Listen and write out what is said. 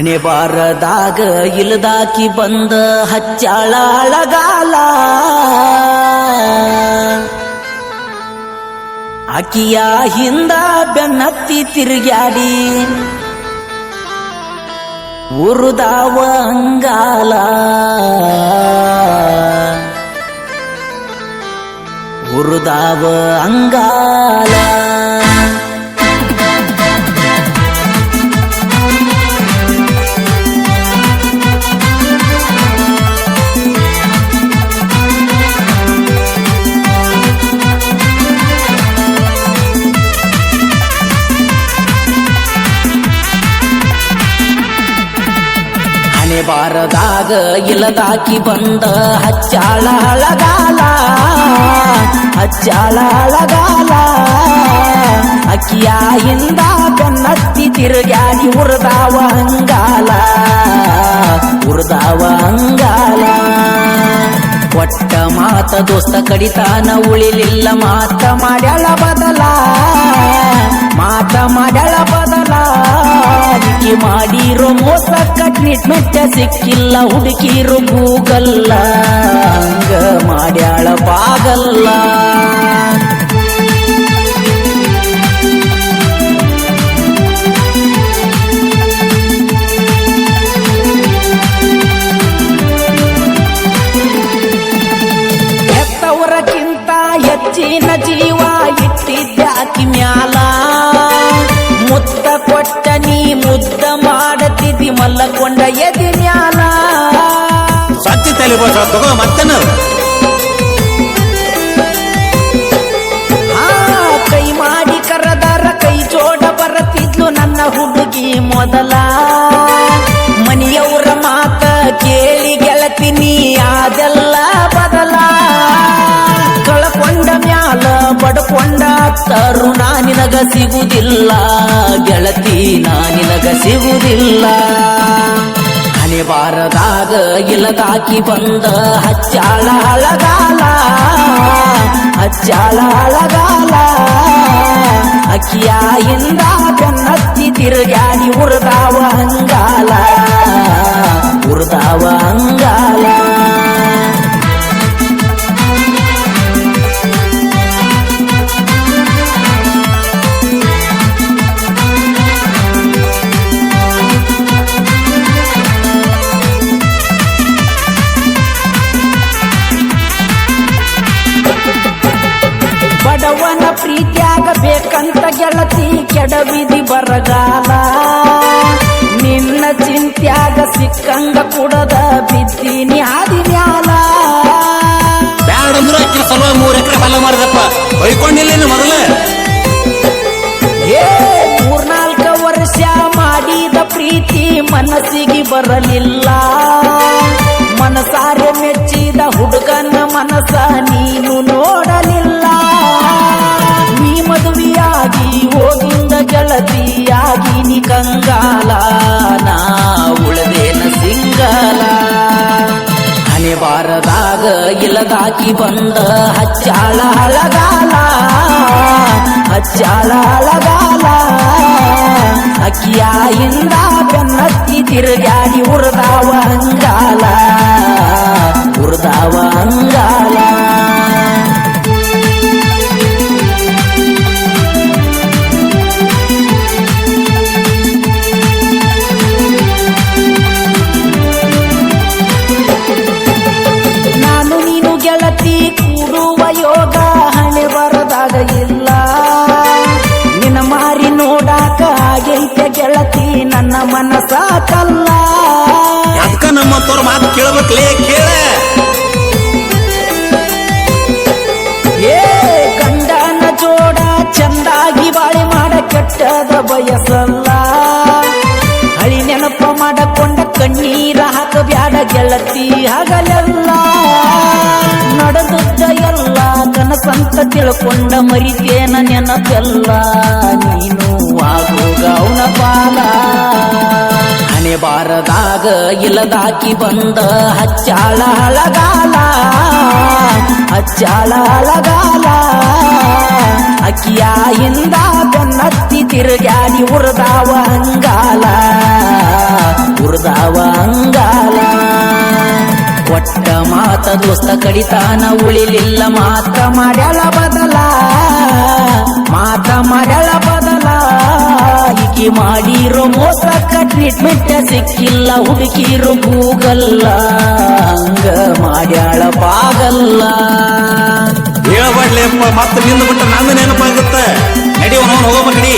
ಹಣೆ ಬಾರದಾಗ ಇಲ್ದಾಕಿ ಬಂದ ಹಚ್ಚಾಳ ಅಳಗಾಲ. ಆಕಿಯ ಹಿಂದ ಬೆನ್ನತ್ತಿ ತಿರುಗ್ಯಾಡಿ. ಉರುದಾವ ಅಂಗಾಲ. ಉರುದಾವ ಅಂಗಾಲ. ಹಣೆ ಬಾರದಾಗ ಇಲ್ಲದಾಕಿ ಬಂದ ಹಚ್ಚಾಳ ಹಳಗಾಲ. ಹಚ್ಚಾಳ ಹಳಗಾಲ. ಅಕ್ಕಿಯ ಎಂದ ಬೆನ್ನತ್ತಿ ತಿರುಗ್ಯಾಡಿ ಉರ್ದಾವ ಅಂಗಾಲ. ಉರ್ದಾವ ಅಂಗಾಲ. ಕೊಟ್ಟ ಮಾತ ದೋಸ್ತ ಕಡಿತಾನ ಉಳಿಲಿಲ್ಲ, ಮಾತ ಮಾಡ್ಯಾಳ ಬದಲ. ಮಾತ ಮಾಡ್ಯಾಳ ಬದಲ. ಮಾಡಿರೋ ಮೋಸಕ್ಕ ಟ್ರೀಟ್ಮೆಂಟ್ ಸಿಕ್ಕಿಲ್ಲ, ಹುಡುಕಿರು ಗೂಗಲ್ಲ ಹಂಗ ಮಾಡ್ಯಾಳ ಬಾಗಲ್ಲ. ಹೆತ್ತವರಕ್ಕಿಂತ ಹೆಚ್ಚಿನ ಜೀವ ಇಟ್ಟಿದ್ದಾಕಿ ಮ್ಯಾಲ. ಮುತ್ತ ಕೊಟ್ಟ ನೀ ಮುದ್ದ ಬೋಸ ತಗೋ ಮತ್ತೇನ ಆ, ಕೈ ಮಾಡಿ ಕರದಾರ ಕೈ ಜೋಡ ಬರತಿದ್ಲು ನನ್ನ ಹುಡುಗಿ ಮೊದಲ. ಮನೆಯವರ ಮಾತ ಕೇಳಿ ಗೆಳತಿನಿ ಅದೆಲ್ಲ ಬದಲ. ಕಳಕೊಂಡ ಮ್ಯಾಲ ಬಡ್ಕೊಂಡ ತರುಣ ನಿನಗ ಸಿಗುದಿಲ್ಲ. ಗೆಳತಿ, ನಾ ನಿನಗ ಸಿಗುದಿಲ್ಲ. ಹಣೆ ಬಾರದಾಗ ಇಲ್ಲದಾಕಿ ಬಂದ ಹಚ್ಚಾಳ ಹಳಗಾಲ ಹಚ್ಚಾಳ ಹಳಗಾಲ. ಅಕ್ಕಿಯ ಹಿಂದ ಕನ್ನತ್ತಿ ತಿರುಗಾಡಿ ಉರ್ದಾವ. ಬೇಕಂತ ಗೆಳತಿ ಕೆಡವಿದಿ ಬರಗಾಲ. ನಿನ್ನ ಚಿಂತ್ಯಾಗ ಸಿಕ್ಕಂಗ ಕುಡದ ಬಿದ್ದೀನಿ ಆದಿ ನ್ಯಾಲ ಬ್ಯಾಡ ಅಂದ್ರ ಅಕ್ಕಿ ಸಲ ಮೂರ್ ಎಕರೆ ಹೊಲ ಮಾಡಿದಪ್ಪ. ಬೈಕೊಂಡಿಲ್ಲ ಮೊದಲ ಏ ಮೂರ್ನಾಲ್ಕ ವರ್ಷ ಮಾಡಿದ ಪ್ರೀತಿ ಮನಸ್ಸಿಗೆ ಬರಲಿಲ್ಲ. ಮನಸಾರೆ ಮೆಚ್ಚಿದ ಹುಡುಗನ ಮನಸ ನೀನು ನೋಡಲಿಲ್ಲ ಬಾರದಾಗ ಇಲ್ಲದಾಕಿ ಬಂದ ಹಚ್ಚಾಳ ಅಳಗಾಲ ಹಚ್ಚಾಳ ಅಳಗಾಲ ಅಕ್ಕಿಯ ಹಿಂದ ಬೆನ್ನತ್ತಿ ತಿರುಗಾಡಿ ಉರ್ದಾವ ಅಂಗಾಲ ಉರ್ದಾವ ಅಂಗಾಲ. ಮನಸ ಕಲ್ಲ ಅದಕ್ಕ ನಮ್ಮ ತೋರ್ ಮಾತು ಕೇಳಬೇಕಲೇ ಕೇಳ. ಏ ಗಂಡನ ಜೋಡ ಚಂದಾಗಿ ಬಾಳೆ ಮಾಡ ಕೆಟ್ಟದ ಬಯಸಲ್ಲ. ಹಳಿ ನೆನಪ ಮಾಡಕೊಂಡ ಕಣ್ಣೀರ ಹಾಕಬ್ಯಾಡ ಗೆಳತಿ ಹಗಲೆಲ್ಲ. ನಡೆದದ್ದ ಎಲ್ಲ ಕನಸಂತ ತಿಳ್ಕೊಂಡ ಮರಿತೇನ ನೆನಪೆಲ್ಲ. ನೀನು ಆಗೋ ಗೌನ ಬಾಲ ಮನೆ ಬಾರದಾಗ ಇಲ್ಲದಾಕಿ ಬಂದ ಹಚ್ಚಾಳ ಹಳಗಾಲ ಹಚ್ಚಾಳ ಹಳಗಾಲ. ಅಕ್ಕಿಯಿಂದ ಬೆನ್ನತ್ತಿ ತಿರುಗಾಡಿ ಉರ್ದಾವ ಅಂಗಾಲ ಉರ್ದಾವ ಅಂಗಾಲ. ಒಟ್ಟ ಮಾತ ದೋಸ್ತ ಕಡಿತಾನ ಉಳಿಲಿಲ್ಲ ಮಾತ ಮಾಡ್ಯಾಳ ಬದಲ, ಮಾತ ಟ್ರೀಟ್ಮೆಂಟ್ ಸಿಕ್ಕಿಲ್ಲ, ಹುಡುಕಿರು ಕೂಗಲ್ಲ, ಹಂಗ ಮಾಡ್ಯಾಳ ಪಾಗಲ್ಲ ಹೇಳಬಾಡ್ಲಿಪ್ಪ ಮತ್ತೆ ನಿಂದು ಬಿಟ್ಟ ನಂದು ನೆನಪಾಗುತ್ತೆ. ನಡಿ ಅವನು ಹೋಗಮ್ಮ ಕಡಿ